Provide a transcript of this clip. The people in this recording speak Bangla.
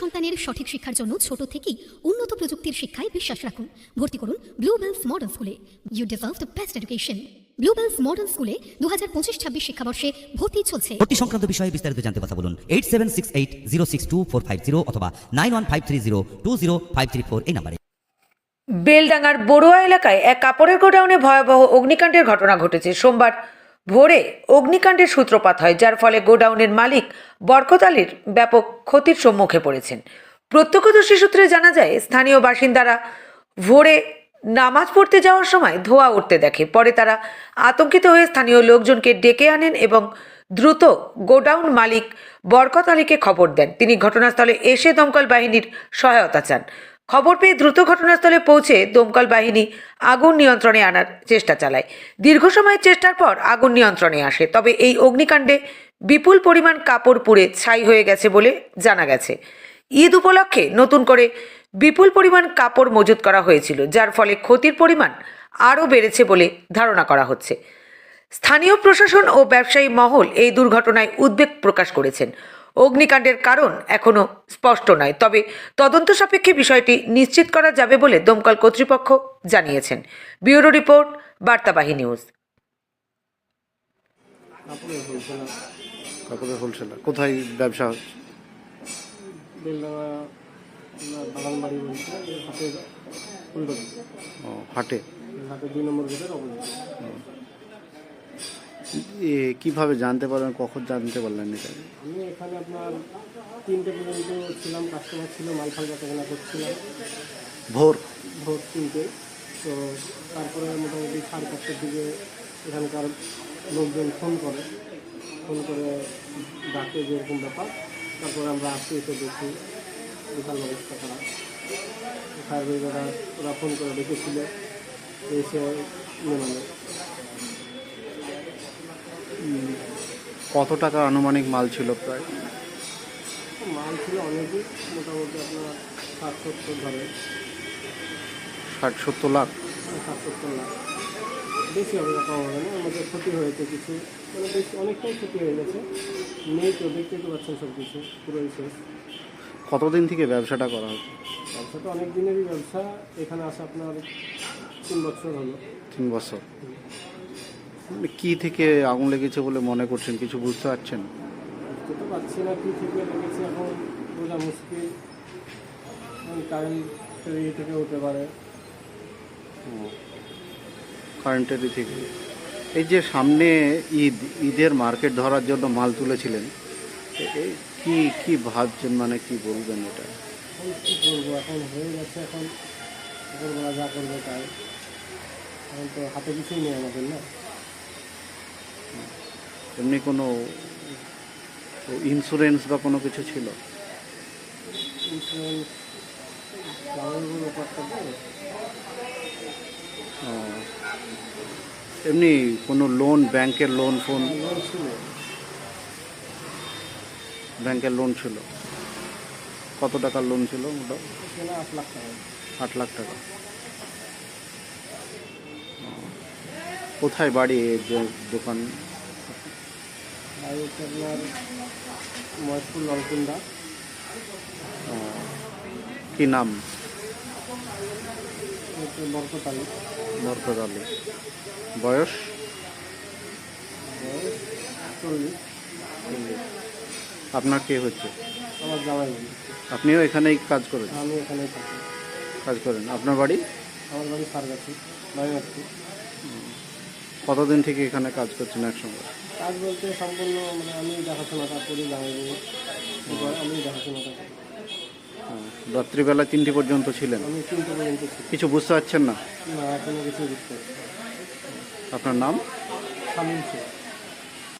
সন্তানের সঠিক শিক্ষার জন্য ছোট থেকেই উন্নত প্রযুক্তির শিক্ষায় বিশ্বাস রাখুন। ভর্তি করুন ব্লুবেলস মডার্ন স্কুলে you deserve the best education Bluebells modern স্কুলে দু হাজার পঁচিশ ছাব্বিশ শিক্ষাবর্ষে ভর্তি চলছে। ভর্তি সংক্রান্ত বিষয়ে বিস্তারিত জানতে কথা বলুন eight seven six eight zero six two four five zero অথবা nine one five three zero two zero five three four এই নাম্বারে। বেলডাঙ্গার বড়ুয়া এলাকায় এক কাপড়ের গোডাউনে ভয়াবহ অগ্নিকাণ্ডের ঘটনা ঘটেছে। সোমবার ভোরে অগ্নিকাণ্ডের সূত্রপাত হয়, যার ফলে গোডাউনের মালিক বরকত আলীর ব্যাপক ক্ষতির সম্মুখে পড়েছেন। প্রত্যক্ষদর্শী সূত্রে জানা যায়, স্থানীয় বাসিন্দারা ভোরে নামাজ পড়তে যাওয়ার সময় ধোঁয়া উঠতে দেখে। পরে তারা আতঙ্কিত হয়ে স্থানীয় লোকজনকে ডেকে আনেন এবং দ্রুত গোডাউন মালিক বরকত আলীকে খবর দেন। তিনি ঘটনাস্থলে এসে দমকল বাহিনীর সহায়তা চান। খবর পেয়ে দ্রুত ঘটনাস্থলে পৌঁছে দমকল বাহিনী আগুন নিয়ন্ত্রণে আনার চেষ্টা চালায়। দীর্ঘ সময়ের চেষ্টার পর আগুন নিয়ন্ত্রণে আসে, তবে এই অগ্নিকাণ্ডে বিপুল পরিমাণ কাপড় পুড়ে ছাই হয়ে গেছে বলে জানা গেছে। ঈদ উপলক্ষে নতুন করে বিপুল পরিমাণ কাপড় মজুত করা হয়েছিল, যার ফলে ক্ষতির পরিমাণ আরও বেড়েছে বলে ধারণা করা হচ্ছে। স্থানীয় প্রশাসন ও ব্যবসায়ী মহল এই দুর্ঘটনায় উদ্বেগ প্রকাশ করেছেন। অগ্নিকাণ্ডের কারণ এখনও স্পষ্ট নয়। তবে তদন্ত সাপেক্ষে বিষয়টি নিশ্চিত করা যাবে বলে দমকল কর্তৃপক্ষ জানিয়েছেন। ব্যুরো রিপোর্ট বার্তাবাহী নিউজ। কাপড়ের হোলসেলার। কোথায় ব্যবসা হচ্ছে? বাগানবাড়ি বলছে হাতের উল্টো দিকে ও হাটে? দুই নম্বর গেটের অপোজিট। এ কীভাবে জানতে পারলেন কখন জানতে পারলেন এটা? আমি এখানে আপনার তিনটে পর্যন্ত ছিলাম কাস্টমার ছিল মাল ফাল কেনা করছিলাম। ভোর? ভোর তিনটে। তো তারপরে মোটামুটি সাড়ে চারটের দিকে এখানকার লোকজন ফোন করে। ফোন করে ডাকে যে এরকম ব্যাপার। তারপরে আমরা আসতে এসে দেখি বিশাল ব্যবস্থা করা ফায়ার ব্রিগেডরা ওরা ফোন করে ডেকেছিল এসে নিয়ে মানে কত টাকা আনুমানিক মাল ছিল প্রায়? মাল ছিল অনেকই মোটামুটি আপনার ষাট সত্তর ধরে ষাট সত্তর লাখ? ষাট সত্তর লাখ। বেশি হবে না কম হবে না আমাদের ক্ষতি হয়েছে কিছু। মানে বেশি অনেকটাই ক্ষতি হয়ে গেছে। নেই তো দেখতে তো পাচ্ছেন সব কিছু পুরোই শেষ। কতদিন থেকে ব্যবসাটা করা হচ্ছে? ব্যবসা তো অনেক দিনেরই ব্যবসা এখানে আসা আপনার তিন বছর হলো। তিন বছর। কি থেকে আগুন লেগেছে বলে মনে করছেন? কিছু বুঝতে পারছেন? বুঝতে তো পারছি না কী থেকে লেগেছে এখন বোঝা মুশকিল। কারেন্টের ইয়ে থেকে হতে পারে। থেকে। এই যে সামনে ঈদ ঈদের মার্কেট ধরার জন্য মাল তুলেছিলেন কি কি ভাবছেন? মানে কি বলবেন এটা? এখন কী করব এখন হয়ে গেছে এখন। যা করবে তাই। এখন তো হাতে কিছুই নেই আমাদের না? এমনি কোনো ইন্স্যুরেন্স বা কোনো কিছু ছিল? এমনি কোনো লোন ব্যাংকের লোন ফোন ব্যাংকের লোন ছিল। কত টাকার লোন ছিল মোটামুটি আট লাখ টাকা। আট লাখ টাকা। কোথায় বাড়ি দোকান? আপনার মহেশপুর কি নাম? বরকত আলী। বয়স? আপনার কে হচ্ছে আমার জামাই। আপনিও এখানেই কাজ করেন? আমি এখানেই কাজ করেন। আপনার বাড়ি? আমার বাড়ি সারগাছি বাড়ি কতদিন থেকে এখানে কাজ করছেন একসঙ্গে? কাজ বলতে সম্পূর্ণ মানে আমি দেখাশোনাটা করি বাবু আমি দেখাশোনাটা করি। রাত্রিবেলা তিনটে পর্যন্ত ছিলেন? আমি তিনটে পর্যন্ত ছিল কিছু বুঝতে পারছেন না? না কোনো কিছু বুঝতে পারছি। আপনার নাম? শামীম শেখ।